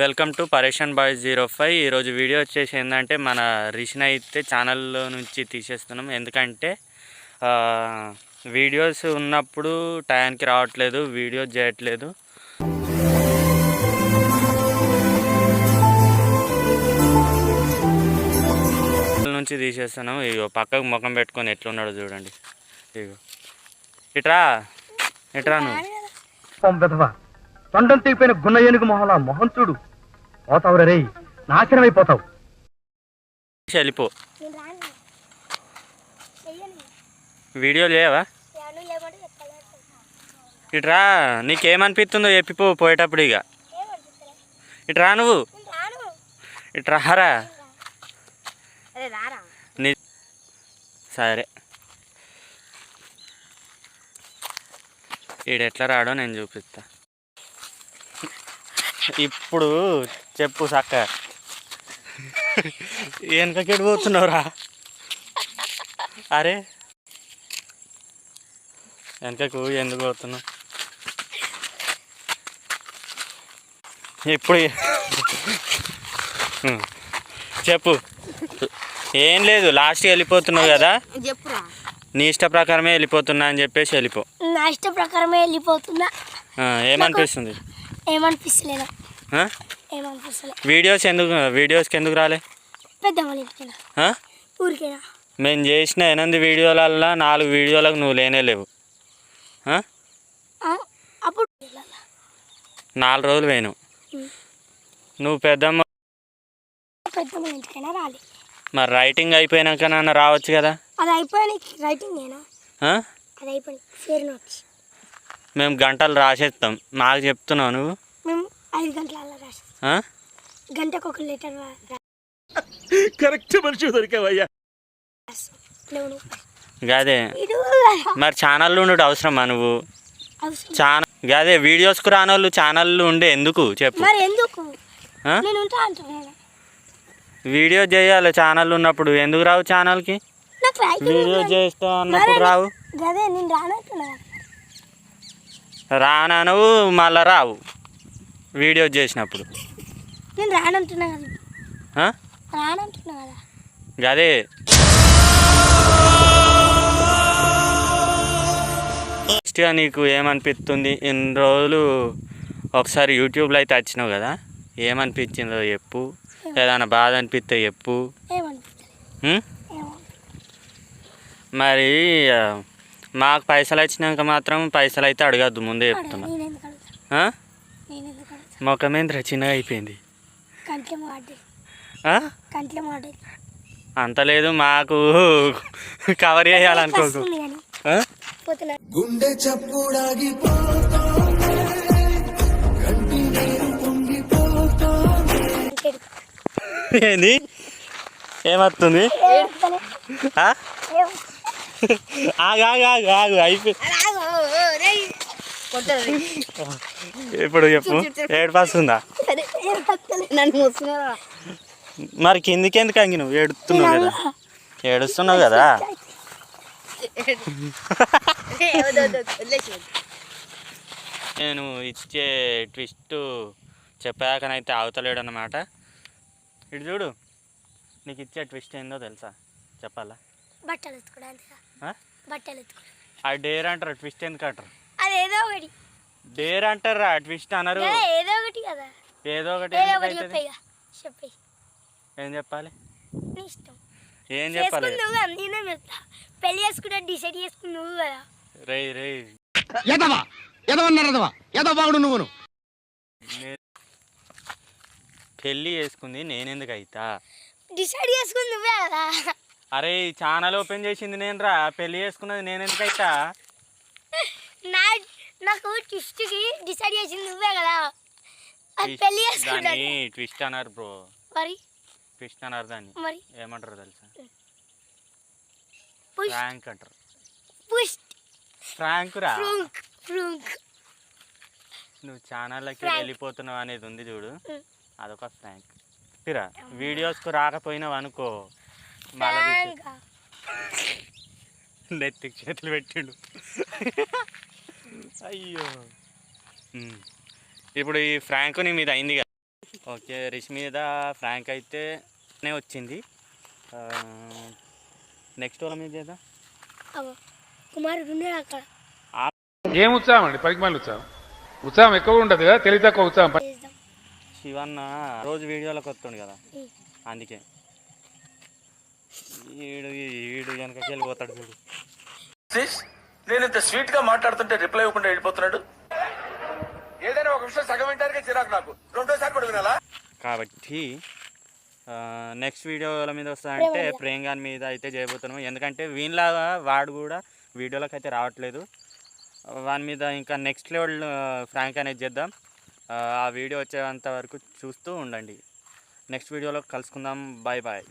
Welcome to Pareshan boys zero five. ఈరోజు video వచ్చేసి ఏంటంటే మన రిషన్ అయితే ఛానల్లో నుంచి తీసేస్తున్నాం. ఎందుకంటే వీడియోస్ ఉన్నప్పుడు టైంకి రావట్లేదు వీడియోస్ చేయట్లేదు. నుంచి తీసేస్తున్నాం. ఇగో పక్కకు ముఖం పెట్టుకొని ఎట్లున్నాడో చూడండి. ఇగో. ఇట్రా? ఇట్రా నువ్వు? తొండం తెగిపోయిన గున్న ఏనుగు మొహలా మొహం చూడు పోతావు రే నాశనం అయిపోతావు చెయ్యను. వీడియో లేవా? ఇట్రా నీకేమనిపిస్తుందో చెప్పిపో పోయేటప్పుడు ఇక. ఇట్రా నువ్వు. ఇట్రారా నీ సరే. ఈడు ఎట్లా రాడో నేను చూపిస్తా. ఇప్పుడు చెప్పు సక్క. వెనకకెడు పోతున్నావురా. అరే. వెనకకు ఎందుకు పోతున్నావు? ఇప్పుడు. చెప్పు. ఏం లేదు లాస్ట్కి వెళ్ళిపోతున్నావు కదా. చెప్పురా. నీ ఇష్ట ప్రకారమే వెళ్ళిపోతున్నా అని చెప్పేసి వెళ్ళిపో. నా ఇష్ట ప్రకారమే వెళ్ళిపోతున్నా. ఏమనిపిస్తుంది? ఏమనిపిస్తలేదు? వీడియోస్ ఎందుకు వీడియోస్కి ఎందుకు రాలే? మేము చేసిన ఎనిమిది వీడియోలల్లో నాలుగు వీడియోలకు నువ్వు లేనే లేవు? నాలుగు రోజులు పోయినావు. ఉం. నువ్వు పెద్దమ్మ మరి రైటింగ్ అయిపోయినాక నన్ను రావచ్చు కదా? అది అయిపోయి రైటింగ్ నేనా? ఆ? అది అయిపోయి ఫేర్ నోట్స్ మేము గంటలు రాసేస్తాం. మాకు చెప్తున్నావు నువ్వు. ఐదు గంటల రాసి? గంటకు ఒక లెటర్ కరెక్ట్ మనిషి దొరికావయ్యా. మరి ఛానల్లో ఉండు అవసరమా నువ్వు? ఛానల్ గదే వీడియోస్కు రానోళ్ళు ఛానళ్ళు ఉండే ఎందుకు? చెప్పు. మరి ఎందుకు? వీడియో చేయాలి ఛానల్ ఉన్నప్పుడు. ఎందుకు రావు ఛానల్కి? వీడియో చేస్తా అన్నప్పుడు రావు. రానవు మళ్ళా రావు. వీడియో చేసినప్పుడు. నేను రానంటున్నా కదా? రానంటున్నా కదా. గదే. ఫస్ట్గా నీకు ఏమనిపిస్తుంది? ఇన్ని రోజులు ఒకసారి యూట్యూబ్లో అయితే వచ్చినావు కదా? ఏమనిపించిందో చెప్పు. ఏదైనా బాధ అనిపిస్తే చెప్పు. మరి మాకు పైసలు వచ్చినాక మాత్రం పైసలు అయితే అడగద్దు ముందే చెప్తున్నా నేను ఎందుకు అడుగుతాను ఆ? నేను ఎందుకు అడుగుతాను మొఖమేంద్ర చిన్నగా అయిపోయింది. కంట్లే మాట. ఆ? కంట్లే మాట. అంత లేదు మాకు కవర్ చేయాలనుకోకు. గుండె. ఏంది? ఏమవుతుంది ఏడుస్తలే. ఆ? ఏం- ఆగు ఆగు ఆగు ఆగు అయిపోయి ఇప్పుడు చెప్పు. ఏడుస్తలే. నన్ను మోస్తున్నారా మరి కిందికి ఎందుకు అంగి నువ్వు? ఏడుస్తున్నావు కదా. ఏడుస్తున్నావు కదా? నేను ఇచ్చే ట్విస్ట్ చెప్పాకనైతే అవతలేడు అనమాట ఇటు చూడు. నీకు ఇచ్చే ట్విస్ట్ ఏందో తెలుసా? చెప్పాలా? బట్టలు ఎత్తుకోవడానికి ఆ? బట్టలు ఎత్తుకోవడానికి ఆ డేర్ అంటారు ట్విస్ట్ ఎందుకు అంటారు? ఏదో ఒకటి. డేర్ అంటారా ట్విస్ట్ అనరు. ఏ, ఏదో ఒకటి కదా. ఏదో ఒకటి ఏదో ఒకటి? చెప్పే ఇక చెప్పి ఏం చెప్పాలి? నీ ఇష్టం. ఏం చెప్పాలి? చేసుకుని నువ్వు కదా నేనే చెప్తా. పెళ్ళి చేసుకుంటే డిసైడ్ చేసుకుని నువ్వు కదా. రే రే ఎదవా ఎదవన్నారు ఎదవా బాగుడు నువ్వును. నే- పెళ్ళి చేసుకుంది నేనెందుకు అయితా? డిసైడ్ చేసుకుని నువ్వే కదా. అరే ఈ ఛానల్ ఓపెన్ చేసింది నేను రా పెళ్ళి చేసుకున్నది నేనెందుకు అయితా? నా నాకు ట్విస్ట్కి డిసైడ్ చేసింది నువ్వే కదా. అది పెళ్ళి చేసుకుంటా దాన్ని ట్విస్ట్ అన్నారు బ్రో మరి? ట్విస్ట్ అన్నారు దాన్ని. మరి? ఏమంటారు తెలుసా? పుష్ ఫ్రాంక్ అంటారు. పుష్ ఫ్రాంక్ రా? ఫ్రూంక్ ఫ్రూంక్ నువ్వు Frank. వెళ్ళిపోతున్నావు అనేది ఉంది చూడు. ఉం. అదొక ఫ్రాంక్ తిరా? వీడియోస్కు రాకపోయినావు అనుకో. మళ్ళీ ఫ్రాంక్ నెత్తికి చేతులు పెట్టిండు. అయ్యో. ఇప్పుడు ఈ ఫ్రాంక్ నీ మీద అయింది కదా? ఓకే రిష్ మీద ఫ్రాంక్ అయితే నే వచ్చింది. నెక్స్ట్ వాళ్ళ మీద చేద్దాం. కుమారుడు అక్కడ. ఏం ఉత్సాహం అండి? పరిమాణ ఉత్సాహం. ఉత్సాహం ఎక్కువ ఉంటుంది కదా తెలివి తక్కువ ఉత్సాహం. శివన్న రోజు వీడియోలోకి వస్తుండు కదా. అందుకే. ఈడు వెనకకి వెళ్ళిపోతాడు చూడు. నేను ఇంత స్వీట్గా మాట్లాడుతుంటే రిప్లై ఇవ్వకుండా వెళ్ళిపోతున్నాడు? ఏదైనా ఒక విషయం సగం వింటానికే చిరాకు నాకు. రెండోసారి కూడా వినాలా? కాబట్టి నెక్స్ట్ వీడియోల మీద వస్తాయంటే ప్రేమ్ గాని మీద అయితే చేయబోతున్నాం ఎందుకంటే వీళ్ళలాగా వాడు కూడా వీడియోలోకి అయితే రావట్లేదు. వాని మీద ఇంకా నెక్స్ట్ లెవెల్ ఫ్రాంక్ అనేది చేద్దాం. ఆ వీడియో వచ్చేంత వరకు చూస్తూ ఉండండి. నెక్స్ట్ వీడియోలో కలుసుకుందాం. Bye bye